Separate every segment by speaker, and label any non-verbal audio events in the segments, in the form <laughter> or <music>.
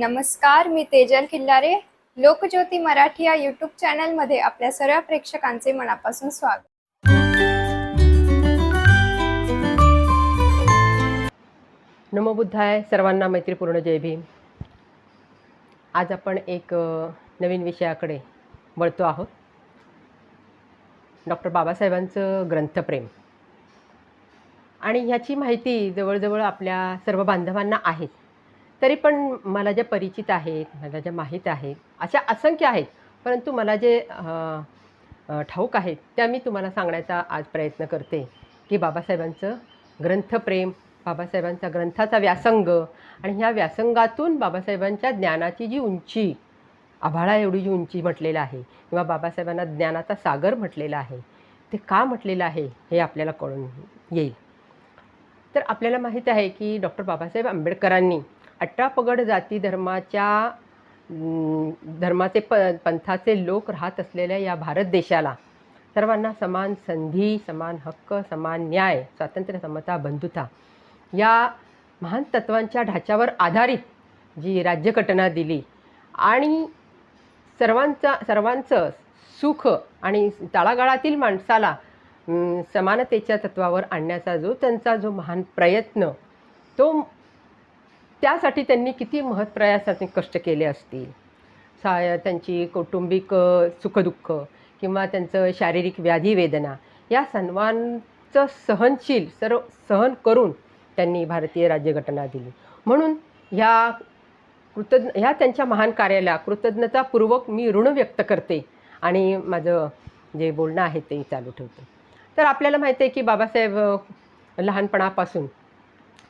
Speaker 1: नमस्कार मी तेजल किल्लारे लोकज्योती मराठी या यूट्यूब चॅनलमध्ये आपल्या सर्व प्रेक्षकांचे मनापासून स्वागत.
Speaker 2: नमोबुद्धाय सर्वांना मैत्रीपूर्ण जय भीम. आज आपण एक नवीन विषयाकडे वळतो आहोत. डॉक्टर बाबासाहेबांचं ग्रंथप्रेम. आणि ह्याची माहिती जवळजवळ आपल्या सर्व बांधवांना आहेच. तरी पण मला ज्या परिचित आहेत मला ज्या माहीत आहेत अशा असंख्य आहेत परंतु मला जे ठाऊक आहेत त्या मी तुम्हाला सांगण्याचा आज प्रयत्न करते की बाबासाहेबांचं ग्रंथप्रेम बाबासाहेबांचा ग्रंथाचा व्यासंग आणि ह्या व्यासंगातून बाबासाहेबांच्या ज्ञानाची जी उंची आभाळा एवढी जी उंची म्हटलेलं आहे किंवा बाबासाहेबांना ज्ञानाचा सागर म्हटलेला आहे ते का म्हटलेलं आहे हे आपल्याला कळून येईल. तर आपल्याला माहीत आहे की डॉक्टर बाबासाहेब आंबेडकरांनी अठरापगड जाती धर्माच्या धर्माचे प पंथाचे लोक राहत असलेल्या या भारत देशाला सर्वांना समान संधी समान हक्क समान न्याय स्वातंत्र्य समता बंधुता या महान तत्वांच्या ढाच्यावर आधारित जी राज्यघटना दिली आणि सर्वांचा सर्वांचं सुख आणि तळागाळातील माणसाला समानतेच्या तत्वावर आणण्याचा जो त्यांचा जो महान प्रयत्न तो त्यासाठी त्यांनी किती महत्प्रयासाने कष्ट केले असतील. सा त्यांची कौटुंबिक सुखदुःख किंवा त्यांचं शारीरिक व्याधी वेदना या सर्वांचं सहनशील सर्व सहन करून त्यांनी भारतीय राज्यघटना दिली. म्हणून ह्या कृतज्ञ ह्या त्यांच्या महान कार्याला कृतज्ञतापूर्वक मी ऋण व्यक्त करते आणि माझं जे बोलणं आहे ते चालू ठेवते. तर आपल्याला माहिती आहे की बाबासाहेब लहानपणापासून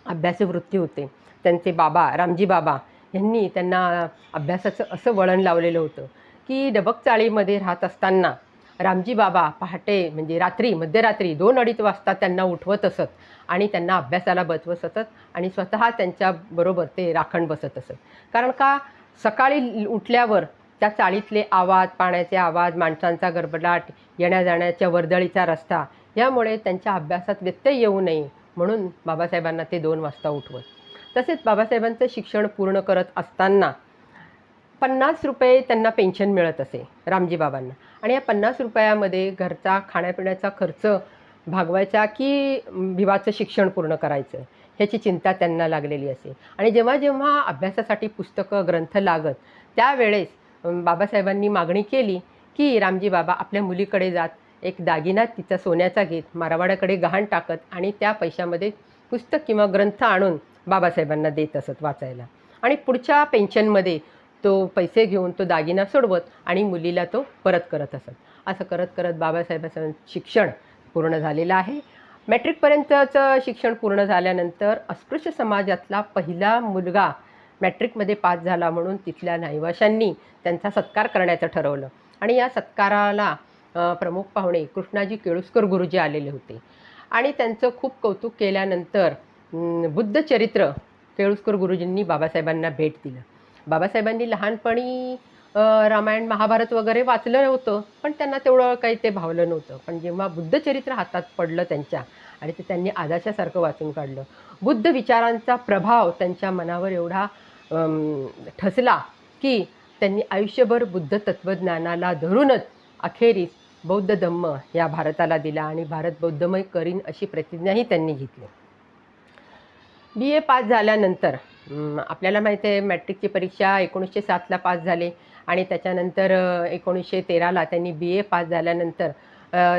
Speaker 2: अभ्यासी वृत्ती होते. त्यांचे बाबा रामजी बाबा यांनी त्यांना अभ्यासाचं असं वळण लावलेलं होतं की डबक चाळीमध्ये राहत असताना रामजी बाबा पहाटे म्हणजे रात्री मध्यरात्री दोन अडीच वाजता त्यांना उठवत असत आणि त्यांना अभ्यासाला बसवत असत आणि स्वतः त्यांच्याबरोबर ते राखण बसत असत. कारण का? सकाळी उठल्यावर त्या चाळीतले आवाज पाण्याचे आवाज माणसांचा गडबडाट येण्या जाण्याच्या वर्दळीचा रस्ता यामुळे त्यांच्या अभ्यासात व्यत्यय येऊ नये म्हणून बाबासाहेबांना ते दोन वाजता उठवत. तसेच बाबासाहेबांचं शिक्षण पूर्ण करत असताना पन्नास रुपये त्यांना पेन्शन मिळत असे रामजी बाबांना. आणि या पन्नास रुपयामध्ये घरचा खाण्यापिण्याचा खर्च भागवायचा की भिवाचं शिक्षण पूर्ण करायचं ह्याची चिंता त्यांना लागलेली असे. आणि जेव्हा जेव्हा अभ्यासासाठी पुस्तकं ग्रंथ लागत त्यावेळेस बाबासाहेबांनी मागणी केली की रामजी बाबा आपल्या मुलीकडे जात एक दागिना तिचा सोन्याचा घेत मारवाड्याकडे गहाण टाकत आणि त्या पैशामध्ये पुस्तक किंवा ग्रंथ आणून बाबासाहेबांना देत असत वाचायला. आणि पुढच्या पेन्शनमध्ये तो पैसे घेऊन तो दागिना सोडवत आणि मुलीला तो परत करत असत. असं करत करत बाबासाहेबांचं शिक्षण पूर्ण झालेलं आहे. मॅट्रिकपर्यंतचं शिक्षण पूर्ण झाल्यानंतर अस्पृश्य समाजातला पहिला मुलगा मॅट्रिकमध्ये पास झाला म्हणून तिथल्या नाईवाशांनी त्यांचा सत्कार करण्याचं ठरवलं. आणि या सत्काराला प्रमुख पाहुणे कृष्णाजी केळुस्कर गुरुजी आलेले होते. आणि त्यांचं खूप कौतुक केल्यानंतर बुद्ध बुद्धचरित्र केळुस्कर गुरुजींनी बाबासाहेबांना भेट दिलं. बाबासाहेबांनी लहानपणी रामायण महाभारत वगैरे वाचलं होतं पण त्यांना तेवढं काही ते भावलं नव्हतं. पण जेव्हा बुद्धचरित्र हातात पडलं त्यांच्या आणि ते त्यांनी आदाशासारखं वाचून काढलं बुद्ध विचारांचा प्रभाव त्यांच्या मनावर एवढा ठसला की त्यांनी आयुष्यभर बुद्ध तत्त्वज्ञानाला धरूनच अखेरीस बौद्ध धम्म या भारताला दिला आणि भारत बौद्धमय करीन अशी प्रतिज्ञाही त्यांनी घेतली. बी ए पास झाल्यानंतर आपल्याला माहिती आहे मॅट्रिकची परीक्षा एकोणीसशे सातला पास झाले आणि त्याच्यानंतर एकोणीसशे तेराला त्यांनी बी ए पास झाल्यानंतर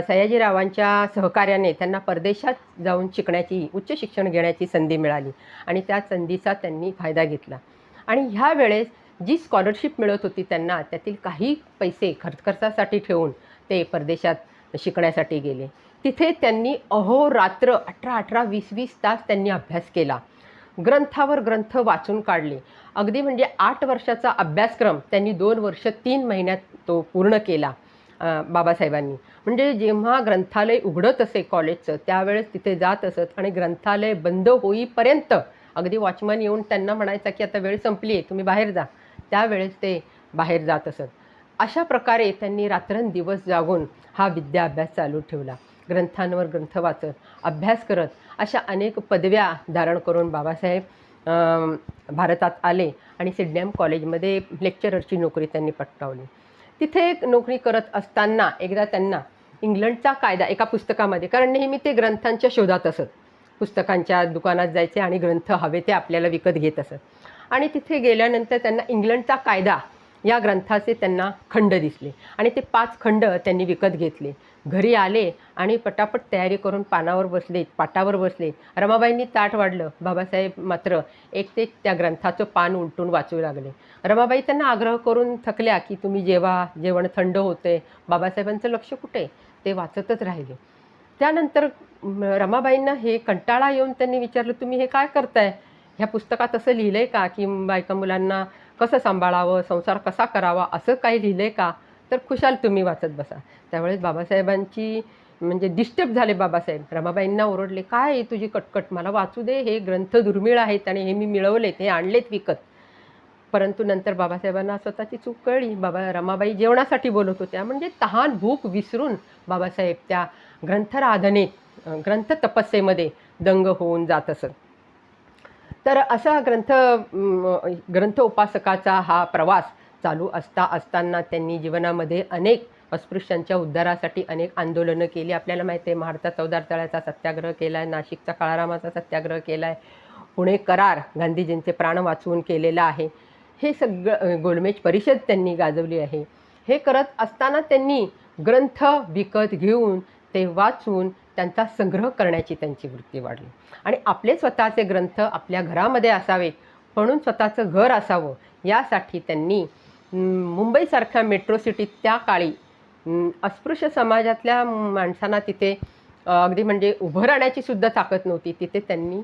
Speaker 2: सयाजीरावांच्या सहकार्याने त्यांना परदेशात जाऊन शिकण्याची उच्च शिक्षण घेण्याची संधी मिळाली आणि त्या संधीचा त्यांनी फायदा घेतला. आणि ह्या वेळेस जी स्कॉलरशिप मिळत होती त्यांना त्यातील काही पैसे खर्च खर्चासाठी ठेवून ते परदेशात शिकण्यासाठी गेले. तिथे त्यांनी अहोरात्र अठरा अठरा वीस वीस तास त्यांनी अभ्यास केला. ग्रंथावर ग्रंथ वाचून काढले. अगदी म्हणजे आठ वर्षाचा अभ्यासक्रम त्यांनी दोन वर्ष तीन महिन्यात तो पूर्ण केला बाबासाहेबांनी. म्हणजे जेव्हा ग्रंथालय उघडत असे कॉलेजचं त्यावेळेस तिथे जात असत आणि ग्रंथालय बंद होईपर्यंत अगदी वॉचमन येऊन त्यांना म्हणायचा की आता वेळ संपली आहे तुम्ही बाहेर जा. त्यावेळेस ते बाहेर जात असत. अशा प्रकारे त्यांनी रात्रंदिवस जागून हा विद्या अभ्यास चालू ठेवला. ग्रंथांवर ग्रंथ वाचत अभ्यास करत अशा अनेक पदव्या धारण करून बाबासाहेब भारतात आले आणि सिडनॅम कॉलेजमध्ये लेक्चररची नोकरी त्यांनी पटकावली. तिथे एक नोकरी करत असताना एकदा त्यांना इंग्लंडचा कायदा एका पुस्तकामध्ये कारण नेहमी ते ग्रंथांच्या शोधात असत. पुस्तकांच्या दुकानात जायचे आणि ग्रंथ हवे ते आपल्याला विकत घेत असत. आणि तिथे गेल्यानंतर त्यांना इंग्लंडचा कायदा या ग्रंथाचे त्यांना खंड दिसले. आणि ते पाच खंड त्यांनी विकत घेतले. घरी आले आणि पटापट तयारी करून पानावर बसले पाटावर बसले. रमाबाईंनी ताट वाढलं. बाबासाहेब मात्र एक ते त्या ग्रंथाचं पान उलटून वाचू लागले. रमाबाई त्यांना आग्रह करून थकल्या की तुम्ही जेव्हा जेवण थंड होते बाबासाहेबांचं लक्ष कुठे? ते वाचतच राहिले. त्यानंतर रमाबाईंना हे कंटाळा येऊन त्यांनी विचारलं तुम्ही हे काय करताय? ह्या पुस्तकात असं लिहिलं आहे का? की बायका मुलांना कसं सांभाळावं संसार कसा करावा असं काही लिहिलं आहे का? तर खुशाल तुम्ही वाचत बसा. त्यावेळेस बाबासाहेबांची म्हणजे डिस्टर्ब झाले बाबासाहेब. रमाबाईंना ओरडले काय तुझी कटकट? मला वाचू दे. हे ग्रंथ दुर्मिळ आहेत आणि हे मी मिळवलेत हे आणलेत विकत. परंतु नंतर बाबासाहेबांना स्वतःची चूक कळली. बाबा रमाबाई जेवणासाठी बोलत होत्या. म्हणजे तहान भूक विसरून बाबासाहेब त्या ग्रंथराधनेत ग्रंथ तपस्येमध्ये दंग होऊन जात असत. तर असा ग्रंथ ग्रंथ उपासकाचा हा प्रवास चालू असता असताना त्यांनी जीवनामध्ये अनेक अस्पृश्यांच्या उद्धारासाठी अनेक आंदोलनं केली. आपल्याला माहिती आहे महाडचा चौदार तळ्याचा सत्याग्रह केला आहे नाशिकचा काळारामाचा सत्याग्रह केला आहे पुणे करार गांधीजींचे प्राण वाचवून केलेला आहे. हे सगळं गोलमेज परिषद त्यांनी गाजवली आहे. हे करत असताना त्यांनी ग्रंथ विकत घेऊन ते वाचून त्यांचा संग्रह करण्याची त्यांची वृत्ती वाढली. आणि आपले स्वतःचे ग्रंथ आपल्या घरामध्ये असावे म्हणून स्वतःचं घर असावं यासाठी त्यांनी मुंबईसारख्या मेट्रो सिटीत त्या काळी अस्पृश्य समाजातल्या माणसांना तिथे अगदी म्हणजे उभं राहण्याची सुद्धा ताकद नव्हती. तिथे त्यांनी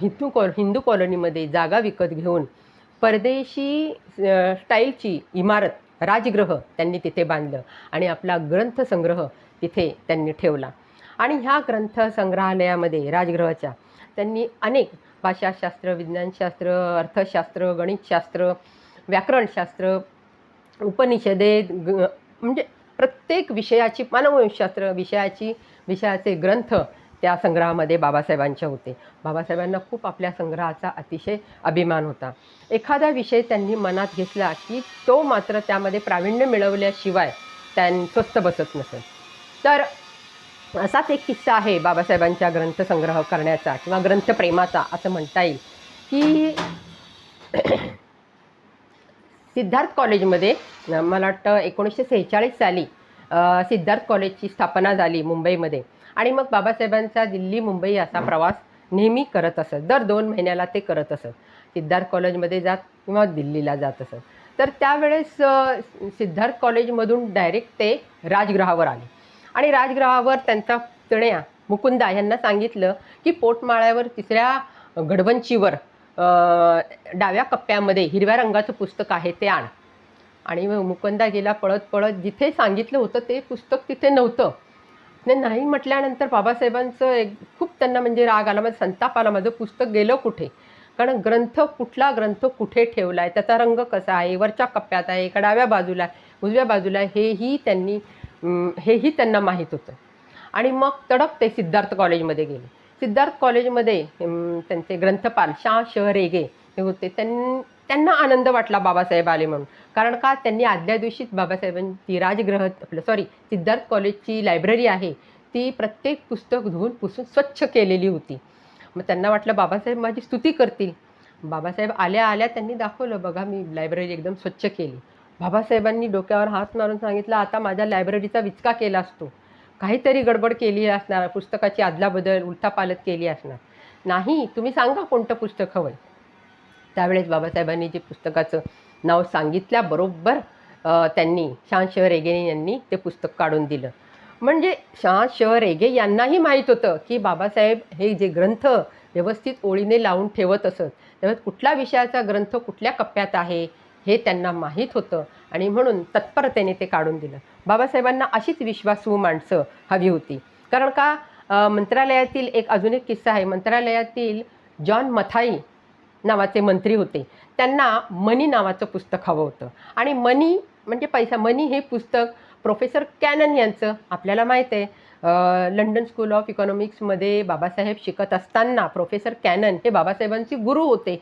Speaker 2: हिंदू कॉल हिंदू कॉलनीमध्ये जागा विकत घेऊन परदेशी स्टाईलची इमारत राजगृह त्यांनी तिथे बांधलं आणि आपला ग्रंथसंग्रह तिथे त्यांनी ठेवला. आणि ह्या ग्रंथ संग्रहालयामध्ये राजगृहाच्या त्यांनी अनेक भाषाशास्त्र विज्ञानशास्त्र अर्थशास्त्र गणितशास्त्र व्याकरणशास्त्र उपनिषदे ग म्हणजे प्रत्येक विषयाची मानवशास्त्र विषयाची विषयाचे ग्रंथ त्या संग्रहामध्ये बाबासाहेबांचे होते. बाबासाहेबांना खूप आपल्या संग्रहाचा अतिशय अभिमान होता. एखादा विषय त्यांनी मनात घेतला की तो मात्र त्यामध्ये प्रावीण्य मिळवल्याशिवाय त्यां स्वस्त बसत नसेल. तर असाच एक किस्सा आहे बाबासाहेबांच्या ग्रंथसंग्रह करण्याचा किंवा ग्रंथप्रेमाचा असं म्हणता येईल. की <clears throat> सिद्धार्थ कॉलेजमध्ये मला वाटतं एकोणीसशे सेहेचाळीस साली सिद्धार्थ कॉलेजची स्थापना झाली मुंबईमध्ये. आणि मग बाबासाहेबांचा दिल्ली मुंबई असा प्रवास नेहमी करत असत. दर दोन महिन्याला ते करत असत. सिद्धार्थ कॉलेजमध्ये जात किंवा दिल्लीला जात असत. तर त्यावेळेस सिद्धार्थ कॉलेजमधून डायरेक्ट ते राजगृहावर आले. आणि राजगृहावर त्यांचा तण्या मुकुंदा यांना सांगितलं की पोटमाळ्यावर तिसऱ्या गडबंचीवर डाव्या कप्प्यामध्ये हिरव्या रंगाचं पुस्तक आहे ते आण. आणि मग मुकुंदा गेला पळत पळत जिथे सांगितलं होतं ते पुस्तक तिथे नव्हतं. ते नाही म्हटल्यानंतर बाबासाहेबांचं एक खूप त्यांना म्हणजे राग आला म्हणजे संताप आला माझं पुस्तक गेलं कुठे? कारण ग्रंथ कुठला ग्रंथ कुठे ठेवला आहे त्याचा रंग कसा आहे? वरच्या कप्प्यात आहे का? डाव्या बाजूला आहे? उजव्या बाजूला आहे? हेही त्यांनी हेही त्यांना माहीत होतं. आणि मग तडक ते सिद्धार्थ कॉलेजमध्ये गेले. सिद्धार्थ कॉलेजमध्ये त्यांचे ग्रंथपाल शाह श रेगे हे होते. त्यां त्यांना आनंद वाटला बाबासाहेब आले म्हणून. कारण का? त्यांनी आदल्या दिवशीच बाबासाहेबांची राजगृह आपलं सॉरी सिद्धार्थ कॉलेजची लायब्ररी आहे. ती प्रत्येक पुस्तक धुवून पुसून स्वच्छ केलेली होती. मग त्यांना वाटलं बाबासाहेब माझी स्तुती करतील. बाबासाहेब आल्या आल्या त्यांनी दाखवलं बघा मी लायब्ररी एकदम स्वच्छ केली. बाबासाहेबांनी डोक्यावर हात मारून सांगितलं आता माझ्या लायब्ररीचा विचका केला असतो. काहीतरी गडबड केली असणार पुस्तकाची आदलाबदल उलथापालत केली असणार. नाही तुम्ही सांगा कोणतं पुस्तक हवं त्यावेळेस बाबासाहेबांनी जे पुस्तकाचं नाव सांगितल्याबरोबर त्यांनी शहा शह रेगे यांनी ते पुस्तक काढून दिलं. म्हणजे शाह शह रेगे यांनाही माहीत होतं की बाबासाहेब हे जे ग्रंथ व्यवस्थित ओळीने लावून ठेवत असत त्यामुळे कुठल्या विषयाचा ग्रंथ कुठल्या कप्प्यात आहे? हे त्यांना माहीत होतं आणि म्हणून तत्परतेने ते काढून दिलं. बाबासाहेबांना अशीच विश्वासू माणसं हवी होती. कारण का? मंत्रालयातील एक अजून एक किस्सा आहे. मंत्रालयातील जॉन मथाई नावाचे मंत्री होते. त्यांना मनी नावाचं पुस्तक हवं होतं. आणि मनी म्हणजे पैसा. मनी हे पुस्तक प्रोफेसर कॅनन यांचं आपल्याला माहीत आहे. लंडन स्कूल ऑफ इकॉनॉमिक्समध्ये बाबासाहेब शिकत असताना प्रोफेसर कॅनन हे बाबासाहेबांचे गुरु होते.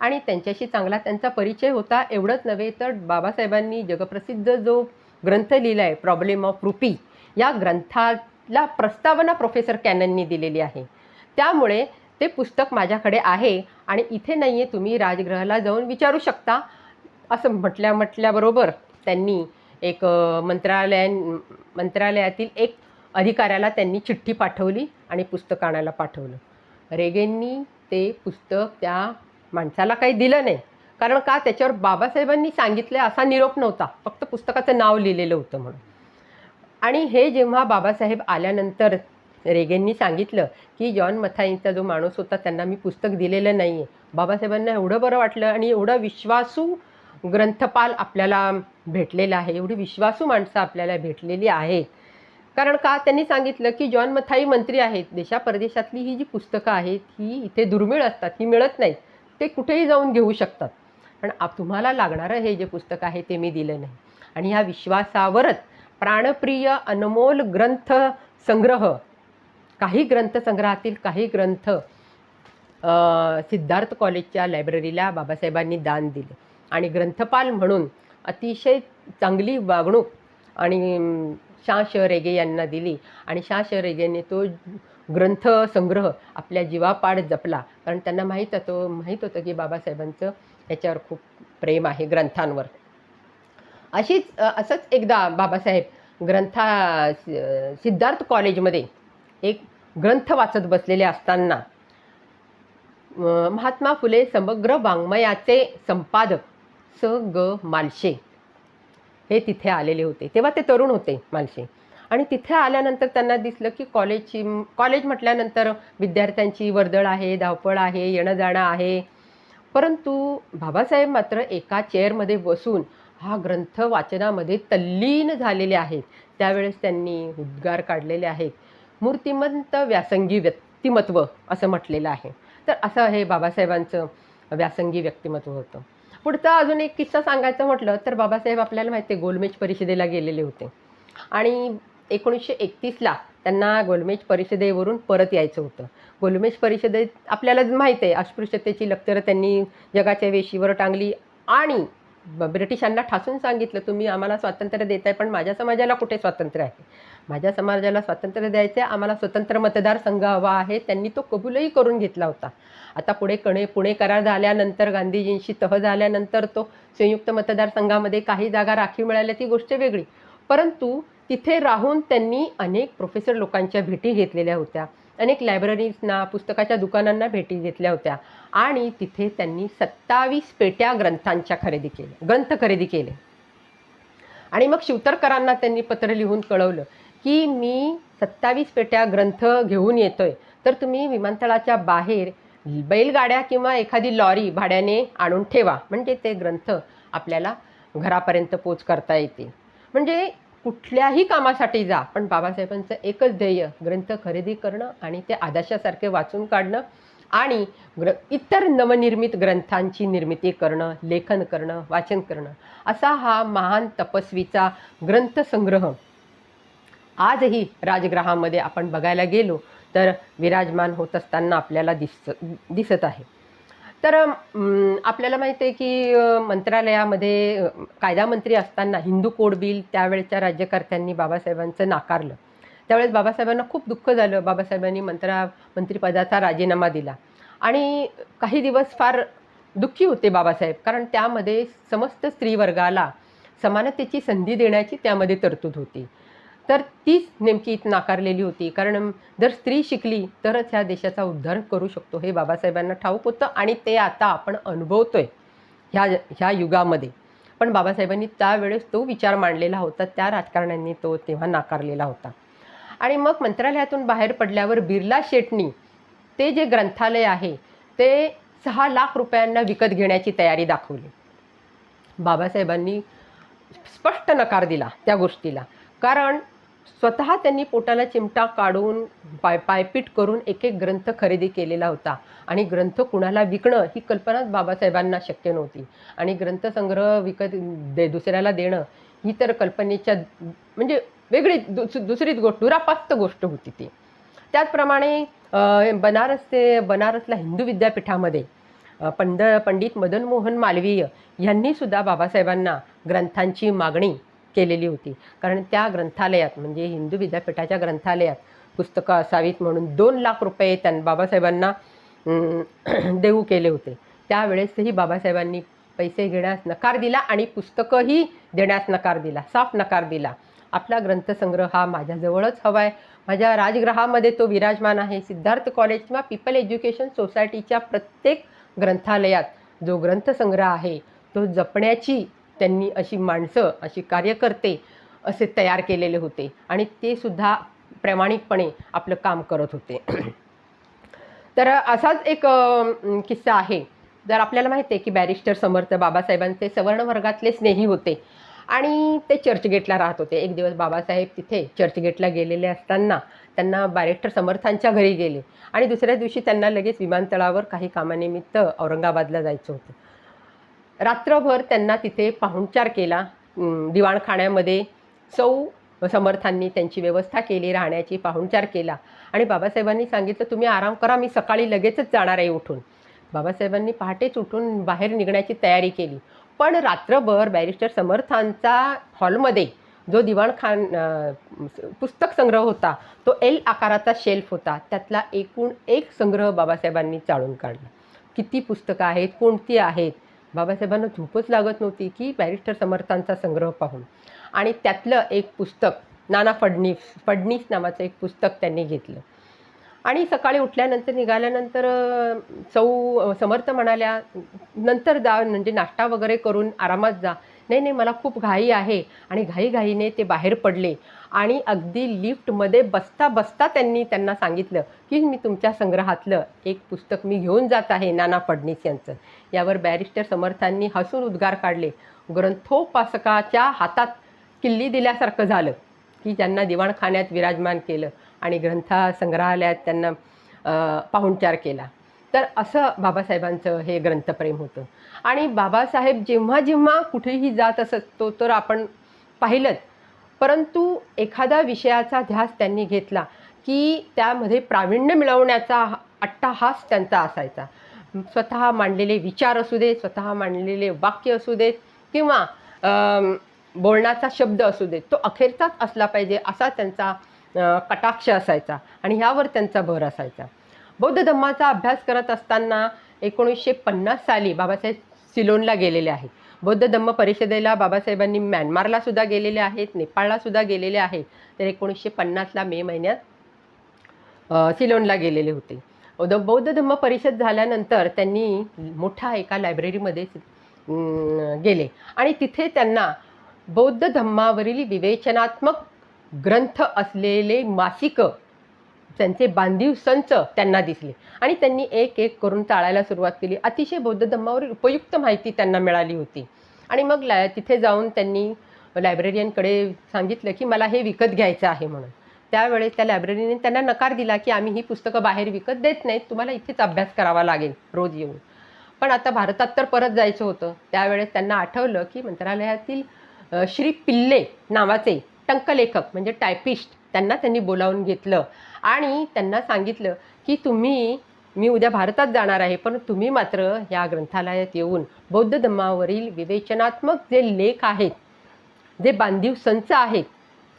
Speaker 2: आणि त्यांच्याशी चांगला त्यांचा परिचय होता. एवढंच नव्हे तर बाबासाहेबांनी जगप्रसिद्ध जो ग्रंथ लिहिला आहे प्रॉब्लेम ऑफ रुपी या ग्रंथाला प्रस्तावना प्रोफेसर कॅनननी दिलेली आहे. त्यामुळे ते पुस्तक माझ्याकडे आहे आणि इथे नाही आहे तुम्ही राजगृहाला जाऊन विचारू शकता. असं म्हटल्या म्हटल्याबरोबर त्यांनी एक मंत्रालय मंत्रालयातील एक अधिकाऱ्याला त्यांनी चिठ्ठी पाठवली आणि पुस्तक आणायला पाठवलं. रेगेंनी ते पुस्तक त्या माणसाला काही दिलं नाही. कारण का? त्याच्यावर बाबासाहेबांनी सांगितलं असा निरोप नव्हता. फक्त पुस्तकाचं नाव लिहिलेलं होतं म्हणून. आणि हे जेव्हा बाबासाहेब आल्यानंतर रेगेंनी सांगितलं की जॉन मथाईंचा जो माणूस होता त्यांना मी पुस्तक दिलेलं नाही आहे बाबासाहेबांना एवढं बरं वाटलं आणि एवढं विश्वासू ग्रंथपाल आपल्याला भेटलेला आहे. एवढी विश्वासू माणसं आपल्याला भेटलेली आहेत. कारण का? त्यांनी सांगितलं की जॉन मथाई मंत्री आहेत. देशा परदेशातली ही जी पुस्तकं आहेत ही इथे दुर्मिळ असतात. ही मिळत नाहीत. ते कुठेही जाऊन घेऊ शकतात. पण आप तुम्हाला लागणारं हे जे पुस्तक आहे ते मी दिलं नाही. आणि ह्या विश्वासावरच प्राणप्रिय अनमोल ग्रंथ संग्रह काही ग्रंथसंग्रहातील काही ग्रंथ सिद्धार्थ कॉलेजच्या लायब्ररीला बाबासाहेबांनी दान दिले. आणि ग्रंथपाल म्हणून अतिशय चांगली वागणूक आणि शाह शा श रेगे यांना दिली. आणि शा श रेगेने तो ग्रंथ संग्रह आपल्या जीवापाड जपला. कारण त्यांना माहीत होतं माहीत होतं की बाबासाहेबांचं याच्यावर खूप प्रेम आहे ग्रंथांवर. अशीच असंच एकदा बाबासाहेब ग्रंथा सिद्धार्थ कॉलेजमध्ये एक ग्रंथ वाचत बसलेले असताना महात्मा फुले समग्र वाङ्मयाचे संपादक स ग मालशे हे तिथे आलेले होते. तेव्हा ते तरुण होते मालशे. आणि तिथे आल्यानंतर त्यांना दिसलं की कॉलेजची कॉलेज म्हटल्यानंतर विद्यार्थ्यांची वर्दळ आहे धावपळ आहे येणं जाणं आहे. परंतु बाबासाहेब मात्र एका चेअरमध्ये बसून हा ग्रंथ वाचनामध्ये तल्लीन झालेले आहेत. त्यावेळेस त्यांनी उद्गार काढलेले आहेत. मूर्तिमंत व्यासंगी व्यक्तिमत्व असं म्हटलेलं आहे. तर असं हे बाबासाहेबांचं व्यासंगी व्यक्तिमत्व होतं. पुढचा अजून एक किस्सा सांगायचं म्हटलं तर बाबासाहेब आपल्याला माहिती आहे गोलमेज परिषदेला गेलेले होते. आणि एकोणीसशे एकतीसला त्यांना गोलमेज परिषदेवरून परत यायचं होतं. गोलमेज परिषदेत आपल्याला माहीत आहे अस्पृश्यतेची लक्तरं त्यांनी जगाच्या वेशीवर टांगली आणि ब्रिटिशांना ठासून सांगितलं तुम्ही आम्हाला स्वातंत्र्य देताय पण माझ्या समाजाला कुठे स्वातंत्र्य आहे? माझ्या समाजाला स्वातंत्र्य द्यायचं आहे आम्हाला स्वतंत्र मतदारसंघ हवा आहे त्यांनी तो कबूलही करून घेतला होता. आता पुढे कणे पुणे करार झाल्यानंतर गांधीजींशी तह झाल्यानंतर तो संयुक्त मतदारसंघामध्ये काही जागा राखीव मिळाल्या ती गोष्ट वेगळी. परंतु तिथे राहून त्यांनी अनेक प्रोफेसर लोकांच्या भेटी घेतलेल्या होत्या. अनेक लायब्ररीजना पुस्तकाच्या दुकानांना भेटी घेतल्या होत्या. आणि तिथे त्यांनी सत्तावीस पेट्या ग्रंथांच्या खरेदी केल्या ग्रंथ खरेदी केले. आणि मग शिवतरकरांना त्यांनी पत्र लिहून कळवलं की मी सत्तावीस पेट्या ग्रंथ घेऊन येतोय. तर तुम्ही विमानतळाच्या बाहेर बैलगाड्या किंवा एखादी लॉरी भाड्याने आणून ठेवा. म्हणजे ते ग्रंथ आपल्याला घरापर्यंत पोच करता येतील. म्हणजे कुठल्याही कामासाठी जा पण बाबासाहेबांचं एकच ध्येय ग्रंथ खरेदी करणं आणि ते आदर्शासारखे वाचून काढणं आणि ग्र इतर नवनिर्मित ग्रंथांची निर्मिती करणं लेखन करणं वाचन करणं. असा हा महान तपस्वीचा ग्रंथसंग्रह आजही राजगृहामध्ये आपण बघायला गेलो तर विराजमान होत असताना आपल्याला दिस दिसत आहे. तर आपल्याला माहिती आहे की मंत्रालयामध्ये कायदा मंत्री असताना हिंदू कोड बिल त्यावेळच्या राज्यकर्त्यांनी बाबासाहेबांचं नाकारलं. त्यावेळेस बाबासाहेबांना खूप दुःख झालं. बाबासाहेबांनी मंत्रा मंत्रिपदाचा राजीनामा दिला. आणि काही दिवस फार दुःखी होते बाबासाहेब कारण त्यामध्ये समस्त स्त्रीवर्गाला समानतेची संधी देण्याची त्यामध्ये तरतूद होती. तर तीच नेमकी इथं नाकारलेली होती. कारण जर स्त्री शिकली तरच ह्या देशाचा उद्धार करू शकतो हे बाबासाहेबांना ठाऊक होतं आणि ते आता आपण अनुभवतोय ह्या ह्या युगामध्ये. पण बाबासाहेबांनी त्यावेळेस तो विचार मांडलेला होता त्या राजकारण्यांनी तो तेव्हा नाकारलेला होता. आणि मग मंत्रालयातून बाहेर पडल्यावर बिर्ला शेटनी ते जे ग्रंथालय आहे ते सहा लाख रुपयांना विकत घेण्याची तयारी दाखवली. बाबासाहेबांनी स्पष्ट नकार दिला त्या गोष्टीला. कारण स्वतः त्यांनी पोटाला चिमटा काढून पाय पायपीट करून एक एक ग्रंथ खरेदी केलेला होता. आणि ग्रंथ कुणाला विकणं ही कल्पनाच बाबासाहेबांना शक्य नव्हती. आणि ग्रंथसंग्रह विकत दे दुसऱ्याला देणं ही तर कल्पनेच्या म्हणजे वेगळी दुस दुसरीच गोष्ट दुरापास्त गोष्ट होती ती. त्याचप्रमाणे बनारस ते बनारसला हिंदू विद्यापीठामध्ये पंड पंडित मदन मोहन मालवीय यांनीसुद्धा बाबासाहेबांना ग्रंथांची मागणी केलेली होती. कारण त्या ग्रंथालयात म्हणजे हिंदू विद्यापीठाच्या ग्रंथालयात पुस्तकं असावीत म्हणून दोन लाख रुपये त्यां बाबासाहेबांना <clears throat> देऊ केले होते. त्यावेळेसही बाबासाहेबांनी पैसे घेण्यास नकार दिला आणि पुस्तकंही देण्यास नकार दिला साफ नकार दिला. आपला ग्रंथसंग्रह हा माझ्याजवळच हवा आहे माझ्या राजगृहामध्ये तो विराजमान आहे. सिद्धार्थ कॉलेज किंवा पीपल एज्युकेशन सोसायटीच्या प्रत्येक ग्रंथालयात जो ग्रंथसंग्रह आहे तो जपण्याची त्यांनी अशी माणसं अशी कार्यकर्ते असे तयार केलेले होते आणि ते सुद्धा प्रामाणिकपणे आपलं काम करत होते. <clears throat> तर असाच एक किस्सा आहे. जर आपल्याला माहिती आहे की बॅरिस्टर समर्थ बाबासाहेबांचे सवर्ण वर्गातले स्नेही होते आणि ते चर्चगेटला राहत होते. एक दिवस बाबासाहेब तिथे चर्चगेटला गेलेले असताना त्यांना बॅरिस्टर समर्थांच्या घरी गेले आणि दुसऱ्या दिवशी त्यांना लगेच विमानतळावर काही कामानिमित्त औरंगाबादला जायचं होतं. रात्रभर त्यांना तिथे पाहुणचार केला. दिवाणखाण्यामध्ये सौ समर्थांनी त्यांची व्यवस्था केली राहण्याची पाहुणचार केला. आणि बाबासाहेबांनी सांगितलं तुम्ही आराम करा मी सकाळी लगेचच जाणार आहे उठून. बाबासाहेबांनी पहाटेच उठून बाहेर निघण्याची तयारी केली. पण रात्रभर बॅरिस्टर समर्थांचा हॉलमध्ये जो दिवाणखान पुस्तक संग्रह होता तो एल आकाराचा शेल्फ होता. त्यातला एकूण एक संग्रह बाबासाहेबांनी चाळून काढला. किती पुस्तकं आहेत कोणती आहेत बाबासाहेबांना झोपच लागत नव्हती की बॅरिस्टर समर्थांचा संग्रह पाहून. आणि त्यातलं एक पुस्तक नाना फडणीस फडणीस नावाचं एक पुस्तक त्यांनी घेतलं. आणि सकाळी उठल्यानंतर निघाल्यानंतर चौ समर्थ म्हणाल्या नंतर जा म्हणजे नाश्ता वगैरे करून आरामात जा. नाही नाही मला खूप घाई आहे. आणि घाईघाईने ते बाहेर पडले. आणि अगदी लिफ्टमध्ये बसता बसता त्यांनी त्यांना सांगितलं की मी तुमच्या संग्रहातलं एक पुस्तक मी घेऊन जात आहे नाना फडणीस यांचं. यावर बॅरिस्टर समर्थांनी हसून उद्गार काढले. ग्रंथोपासकाच्या हातात किल्ली दिल्यासारखं झालं की ज्यांना दिवाणखान्यात विराजमान केलं आणि ग्रंथा संग्रहालयात त्यांना पाहुणचार केला. तर असं बाबासाहेबांचं हे ग्रंथप्रेम होतं. आणि बाबासाहेब जेव्हा जेव्हा कुठेही जात असत तो तर आपण पाहिलंच. परंतु एखादा विषयाचा ध्यास त्यांनी घेतला की त्यामध्ये प्रावीण्य मिळवण्याचा अट्टाहास त्यांचा असायचा. स्वतः मांडलेले विचार असू देत स्वतः मांडलेले वाक्य असू देत किंवा बोलण्याचा शब्द असू देत तो अखेरचाच असला पाहिजे असा त्यांचा कटाक्ष असायचा आणि ह्यावर त्यांचा भर असायचा. बौद्ध धम्माचा अभ्यास करत असताना एकोणीसशे पन्नास साली बाबासाहेब सिलोनला गेलेले आहेत. बौद्ध धम्म परिषदेला बाबासाहेबांनी म्यानमारला सुद्धा गेलेले आहेत नेपाळला सुद्धा गेलेले आहेत. तर एकोणीसशे पन्नासला मे महिन्यात सिलोनला गेलेले होते. बौद्ध बौद्ध धम्म परिषद झाल्यानंतर त्यांनी मोठ्या एका लायब्ररीमध्ये गेले. आणि तिथे त्यांना बौद्ध धम्मावरील विवेचनात्मक ग्रंथ असलेले मासिकं त्यांचे बांधीव संच त्यांना दिसले. आणि त्यांनी एक एक करून चाळायला सुरुवात केली. अतिशय बौद्ध धम्मावरील उपयुक्त माहिती त्यांना मिळाली होती. आणि मग ला तिथे जाऊन त्यांनी लायब्ररियनकडे सांगितलं की मला हे विकत घ्यायचं आहे म्हणून. त्यावेळेस त्या लायब्ररीने त्यांना नकार दिला की आम्ही ही पुस्तकं बाहेर विकत देत नाहीत तुम्हाला इथेच अभ्यास करावा लागेल रोज येऊन. पण आता भारतात तर परत जायचं होतं. त्यावेळेस त्यांना आठवलं की मंत्रालयातील श्री पिल्ले नावाचे टंकलेखक म्हणजे टायपिस्ट त्यांना त्यांनी बोलावून घेतलं. आणि त्यांना सांगितलं की तुम्ही मी उद्या भारतात जाणार आहे पण तुम्ही मात्र या ग्रंथालयात येऊन बौद्ध धम्मावरील विवेचनात्मक जे लेख आहेत जे बांधीव संच आहेत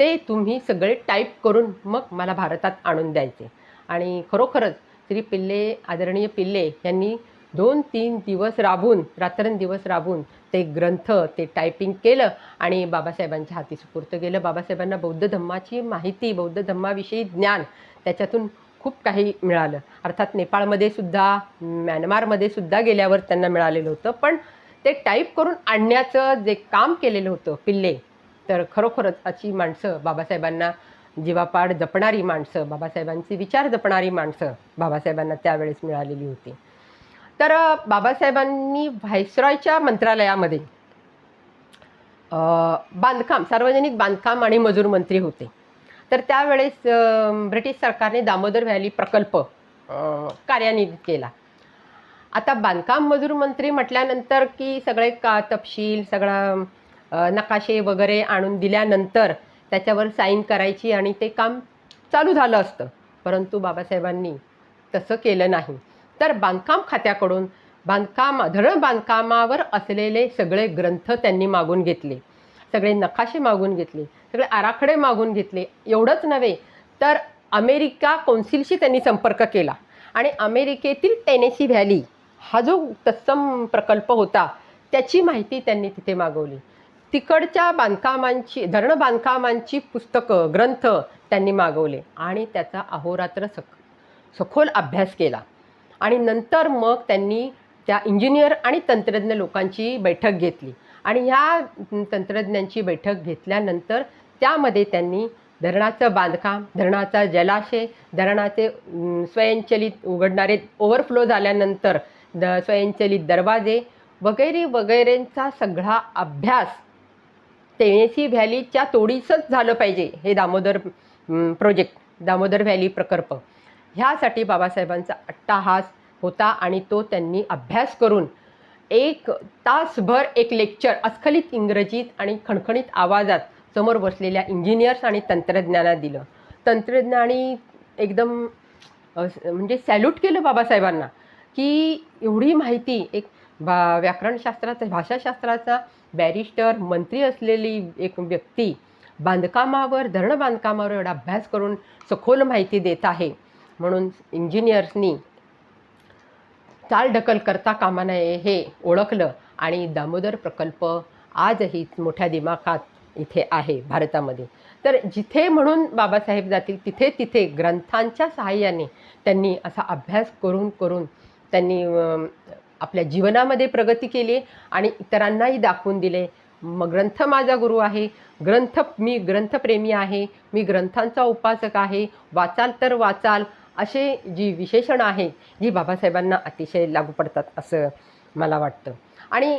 Speaker 2: ते तुम्ही सगळे टाईप करून मग मला भारतात आणून द्यायचे. आणि खरोखरच श्री पिल्ले आदरणीय पिल्ले यांनी दोन तीन दिवस राबून रात्रंदिवस राबून ते ग्रंथ ते टायपिंग केलं आणि बाबासाहेबांच्या हाती सुपूर्त गेलं बाबासाहेबांना बौद्ध धम्माची माहिती बौद्ध धम्माविषयी ज्ञान त्याच्यातून खूप काही मिळालं. अर्थात नेपाळमध्ये सुद्धा म्यानमारमध्ये सुद्धा गेल्यावर त्यांना मिळालेलं होतं. पण ते टाईप करून आणण्याचं जे काम केलेलं होतं पिल्ले तर खरोखरच अशी माणसं बाबासाहेबांना जीवापाड जपणारी माणसं बाबासाहेबांचे विचार जपणारी माणसं बाबासाहेबांना त्यावेळेस मिळालेली होती. तर बाबासाहेबांनी व्हायसरॉयच्या मंत्रालयामध्ये बांधकाम सार्वजनिक बांधकाम आणि मजूर मंत्री होते. तर त्यावेळेस ब्रिटिश सरकारने दामोदर व्हॅली प्रकल्प कार्यान्वित केला. आता बांधकाम मजूर मंत्री म्हटल्यानंतर की सगळे का तपशील सगळा नकाशे वगैरे आणून दिल्यानंतर त्याच्यावर साईन करायची आणि ते काम चालू झालं असतं. परंतु बाबासाहेबांनी तसं केलं नाही. तर बांधकाम खात्याकडून बांधकाम धरण बांधकामावर असलेले सगळे ग्रंथ त्यांनी मागून घेतले. सगळे नकाशे मागून घेतले. सगळे आराखडे मागून घेतले. एवढंच नव्हे तर अमेरिका कौन्सिलशी त्यांनी संपर्क केला. आणि अमेरिकेतील टेनेसी व्हॅली हा जो तत्सम प्रकल्प होता त्याची माहिती त्यांनी तिथे मागवली. तिकडच्या बांधकामांची धरण बांधकामांची पुस्तकं ग्रंथ त्यांनी मागवले आणि त्याचा अहोरात्र सख सखोल अभ्यास केला. आणि नंतर मग त्यांनी त्या इंजिनियर आणि तंत्रज्ञ लोकांची बैठक घेतली. आणि ह्या तंत्रज्ञांची बैठक घेतल्यानंतर त्यामध्ये त्यांनी धरणाचं बांधकाम धरणाचा जलाशय धरणाचे स्वयंचलित उघडणारे ओव्हरफ्लो झाल्यानंतर द स्वयंचलित दरवाजे वगैरे वगैरेंचा सगळा अभ्यास टेनेसी व्हॅलीच्या तोडीचंच झालं पाहिजे हे दामोदर प्रोजेक्ट दामोदर व्हॅली प्रकल्प. ह्यासाठी बाबासाहेबांचा अट्टाहास होता आणि तो त्यांनी अभ्यास करून एक तासभर एक लेक्चर अस्खलित इंग्रजीत आणि खणखणीत आवाजात समोर बसलेल्या इंजिनियर्स आणि तंत्रज्ञांना दिलं. तंत्रज्ञानी एकदम म्हणजे सॅल्यूट केलं बाबासाहेबांना की एवढी माहिती एक बा व्याकरणशास्त्राचा भाषाशास्त्राचा बॅरिस्टर मंत्री असलेली एक व्यक्ती बांधकामावर धरण बांधकामावर एवढा अभ्यास करून सखोल माहिती देत आहे. म्हणून इंजिनियर्सनी चालढकल करता कामा नये हे ओळखलं आणि दामोदर प्रकल्प आजही मोठ्या दिमाखात इथे आहे भारतामध्ये. तर जिथे म्हणून बाबासाहेब जातील तिथे तिथे ग्रंथांच्या सहाय्याने त्यांनी असा अभ्यास करून करून त्यांनी आपल्या जीवनामध्ये प्रगती केली आणि इतरांनाही दाखवून दिले. मग ग्रंथ माझा गुरु आहे. ग्रंथ मी ग्रंथप्रेमी आहे. मी ग्रंथांचा उपासक आहे. वाचाल तर वाचाल. असे जी विशेषणं आहेत जी बाबासाहेबांना अतिशय लागू पडतात असं मला वाटतं. आणि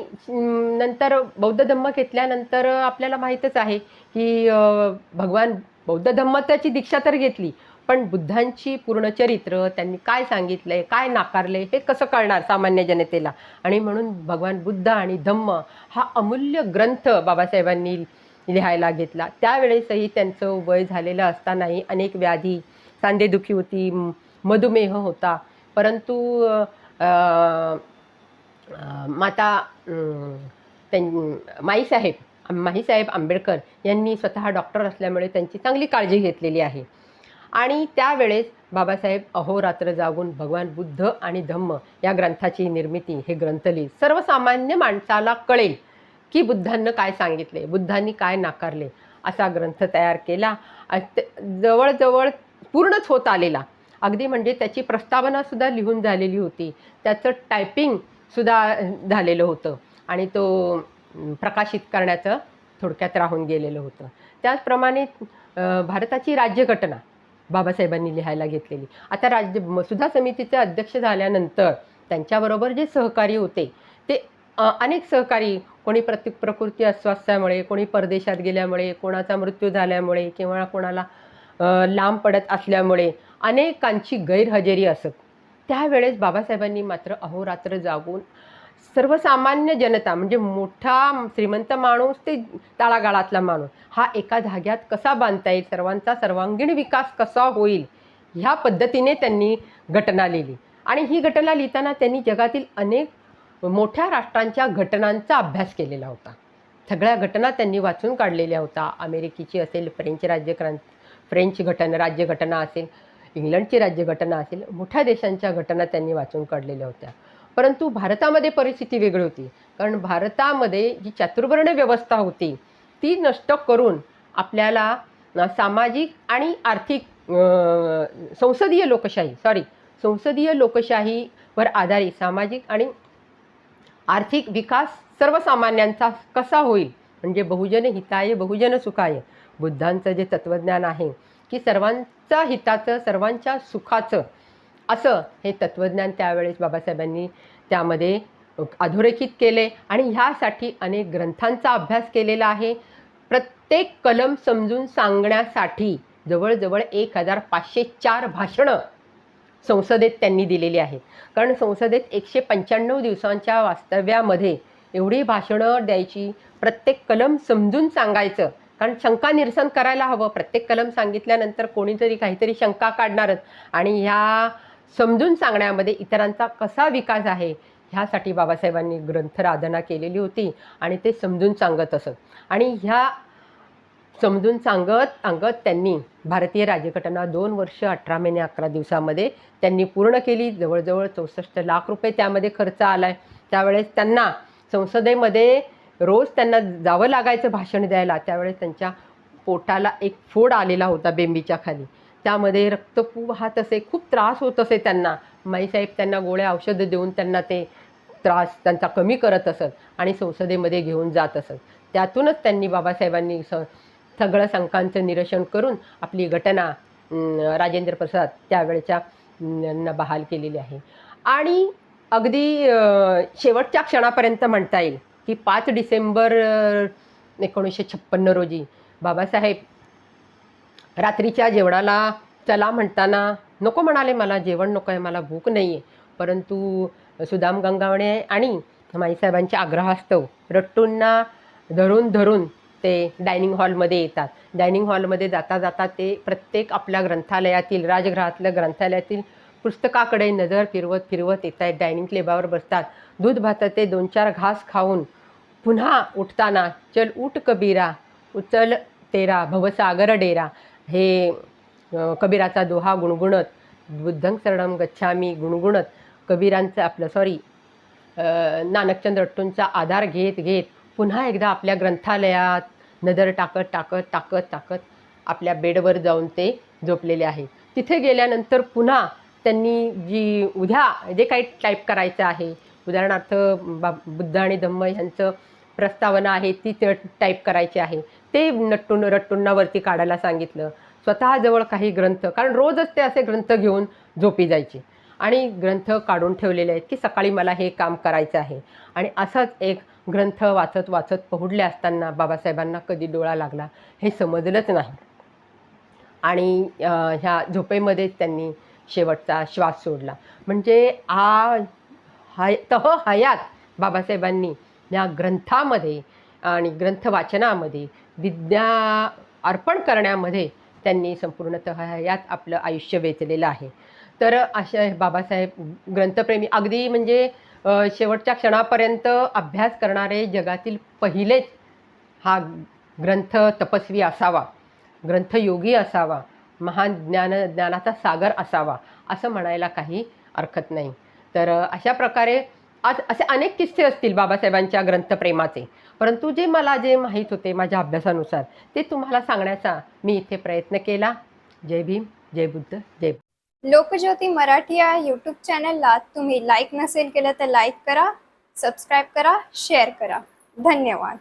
Speaker 2: नंतर बौद्ध धम्म घेतल्यानंतर आपल्याला माहीतच आहे की भगवान बौद्ध धम्माची दीक्षा तर घेतली पण बुद्धांची पूर्ण चरित्र त्यांनी काय सांगितलं आहे काय नाकारले हे कसं कळणार सामान्य जनतेला? आणि म्हणून भगवान बुद्ध आणि धम्म हा अमूल्य ग्रंथ बाबासाहेबांनी लिहायला घेतला. त्यावेळेसही त्यांचं वय झालेलं असतानाही अनेक व्याधी सांधेदुखी होती मधुमेह होता. परंतु माता त्यां माईसाहेब माईसाहेब आंबेडकर यांनी स्वतः डॉक्टर असल्यामुळे त्यांची चांगली काळजी घेतलेली आहे. आणि त्यावेळेस बाबासाहेब अहोरात्र जागून भगवान बुद्ध आणि धम्म या ग्रंथाची निर्मिती हे ग्रंथ लिहित सर्वसामान्य माणसाला कळेल की बुद्धांना काय सांगितले बुद्धांनी काय नाकारले असा ग्रंथ तयार केला. ते जवळजवळ पूर्णच होत आलेला. अगदी म्हणजे त्याची प्रस्तावनासुद्धा लिहून झालेली होती. त्याचं टायपिंगसुद्धा झालेलं होतं आणि तो प्रकाशित करण्याचं थोडक्यात राहून गेलेलं होतं. त्याचप्रमाणे भारताची राज्यघटना बाबासाहेबांनी लिहायला घेतलेली. आता राज्य मसुदा समितीचे अध्यक्ष झाल्यानंतर त्यांच्याबरोबर जे सहकारी होते ते अनेक सहकारी कोणी प्रति प्रकृती अस्वास्थ्यामुळे कोणी परदेशात गेल्यामुळे कोणाचा मृत्यू झाल्यामुळे किंवा कोणाला लांब पडत असल्यामुळे अनेकांची गैरहजेरी असत. त्यावेळेस बाबासाहेबांनी मात्र अहोरात्र जागून सर्वसामान्य जनता म्हणजे मोठा श्रीमंत माणूस ते तळागाळातला माणूस हा एका धाग्यात कसा बांधता येईल? सर्वांचा सर्वांगीण विकास कसा होईल? ह्या पद्धतीने त्यांनी घटना लिहिली. आणि ही घटना लिहिताना त्यांनी जगातील अनेक मोठ्या राष्ट्रांच्या घटनांचा अभ्यास केलेला होता. सगळ्या घटना त्यांनी वाचून काढलेल्या होत्या. अमेरिकेची असेल फ्रेंच राज्यक्रांत फ्रेंच घटना राज्यघटना असेल इंग्लंडची राज्यघटना असेल मोठ्या देशांच्या घटना त्यांनी वाचून काढलेल्या होत्या. परंतु भारतामध्ये परिस्थिती वेगळी होती. कारण भारतामध्ये जी चातुर्वर्ण व्यवस्था होती ती नष्ट करून आपल्याला सामाजिक आणि आर्थिक संसदीय लोकशाही सॉरी संसदीय लोकशाहीवर आधारित सामाजिक आणि आर्थिक विकास सर्वसामान्यांचा कसा होईल? म्हणजे बहुजन हिताय बहुजन सुखाय. बुद्धांचं जे तत्त्वज्ञान आहे की सर्वांच्या हिताचं सर्वांच्या सुखाचं असं हे तत्त्वज्ञान त्यावेळेस बाबासाहेबांनी त्यामध्ये अधोरेखित केले आणि ह्यासाठी अनेक ग्रंथांचा अभ्यास केलेला आहे. प्रत्येक कलम समजून सांगण्यासाठी जवळजवळ एक हजार पाचशे चार भाषणं संसदेत त्यांनी दिलेली आहेत. कारण संसदेत एकशे पंच्याण्णव दिवसांच्या वास्तव्यामध्ये एवढी भाषणं द्यायची प्रत्येक कलम समजून सांगायचं. कारण शंका निरसन करायला हवं. प्रत्येक कलम सांगितल्यानंतर कोणीतरी काहीतरी शंका काढणारच. आणि ह्या समजून सांगण्यामध्ये इतरांचा कसा विकास आहे ह्यासाठी बाबासाहेबांनी ग्रंथराधना केलेली होती आणि ते समजून सांगत असत. आणि ह्या समजून सांगत सांगत त्यांनी भारतीय राज्यघटना दोन वर्ष अठरा महिने अकरा दिवसामध्ये त्यांनी पूर्ण केली. जवळजवळ चौसष्ट लाख रुपये त्यामध्ये खर्च आला आहे त्यावेळेस त्यांना संसदेमध्ये रोज त्यांना जावं लागायचं भाषण द्यायला. त्यावेळेस त्यांच्या पोटाला एक फोड आलेला होता बेंबीच्या खाली. त्यामध्ये रक्तपू वाहत असे खूप त्रास होत असे त्यांना. माईसाहेब त्यांना गोळ्या औषधं देऊन त्यांना ते त्रास त्यांचा कमी करत असत आणि संसदेमध्ये घेऊन जात असत. त्यातूनच त्यांनी बाबासाहेबांनी स सगळं शंकांचं निरसन करून आपली घटना राजेंद्र प्रसाद त्यावेळच्या यांना बहाल केलेली आहे. आणि अगदी शेवटच्या क्षणापर्यंत म्हणता येईल की पाच डिसेंबर एकोणीसशे छप्पन्न रोजी बाबासाहेब रात्रीच्या जेवणाला चला म्हणताना नको म्हणाले मला जेवण नको आहे मला भूक नाही आहे परंतु सुदाम गंगावणे आणि माईसाहेबांच्या आग्रहास्तव रट्टूंना धरून धरून ते डायनिंग हॉलमध्ये येतात. डायनिंग हॉलमध्ये जाता जाता ते प्रत्येक आपल्या ग्रंथालयातील राजगृहातल्या ग्रंथालयातील पुस्तकाकडे नजर फिरवत फिरवत येत आहेत. डायनिंग टेबलावर बसतात. दूध भाताचे दोन चार घास खाऊन पुन्हा उठताना चल उठ कबीरा उचल तेरा भवसागर डेरा. हे कबीराचा दोहा गुणगुणत बुद्धं शरणम गच्छामी गुणगुणत. कबीरांचं आपलं सॉरी नानकचंद रट्टूंचा आधार घेत घेत पुन्हा एकदा आपल्या ग्रंथालयात नजर टाकत टाकत टाकत टाकत आपल्या बेडवर जाऊन ते झोपलेले आहे. तिथे गेल्यानंतर पुन्हा त्यांनी जी उद्या जे काही टाईप करायचं आहे उदाहरणार्थ बा बुद्ध आणि धम्म यांचं प्रस्तावना आहे ती टाईप करायची आहे. ते नट्टून रट्टूंना वरती काढायला सांगितलं. स्वतःजवळ काही ग्रंथ कारण रोजच ते असे ग्रंथ घेऊन झोपी जायचे. आणि ग्रंथ काढून ठेवलेले आहेत की सकाळी मला हे काम करायचं आहे. आणि असंच एक ग्रंथ वाचत वाचत पहुडले असताना बाबासाहेबांना कधी डोळा लागला हे समजलंच नाही. आणि ह्या झोपेमध्येच त्यांनी शेवटचा श्वास सोडला. म्हणजे आ हाय तह हयात बाबासाहेबांनी या ग्रंथामध्ये आणि ग्रंथ वाचनामध्ये विद्या अर्पण करण्यामध्ये त्यांनी संपूर्णतः यात आपलं आयुष्य वेचलेलं आहे. तर अशा बाबासाहेब ग्रंथप्रेमी अगदी म्हणजे शेवटच्या क्षणापर्यंत अभ्यास करणारे जगातील पहिलेच हा ग्रंथ तपस्वी असावा ग्रंथयोगी असावा महान ज्ञान ज्ञानाचा सागर असावा असं म्हणायला काही हरकत नाही. तर अशा प्रकारे आज असे अनेक किस्से असतील बाबासाहेबांच्या ग्रंथप्रेमाचे. परंतु जे मला जे माहीत होते माझ्या अभ्यासानुसार ते तुम्हाला सांगण्याचा मी इथे प्रयत्न केला. जय भीम जय बुद्ध जय
Speaker 1: लोकज्योती मराठी या यूट्यूब चॅनलला तुम्ही लाईक नसेल केलं तर लाईक करा सबस्क्राईब करा शेअर करा. धन्यवाद.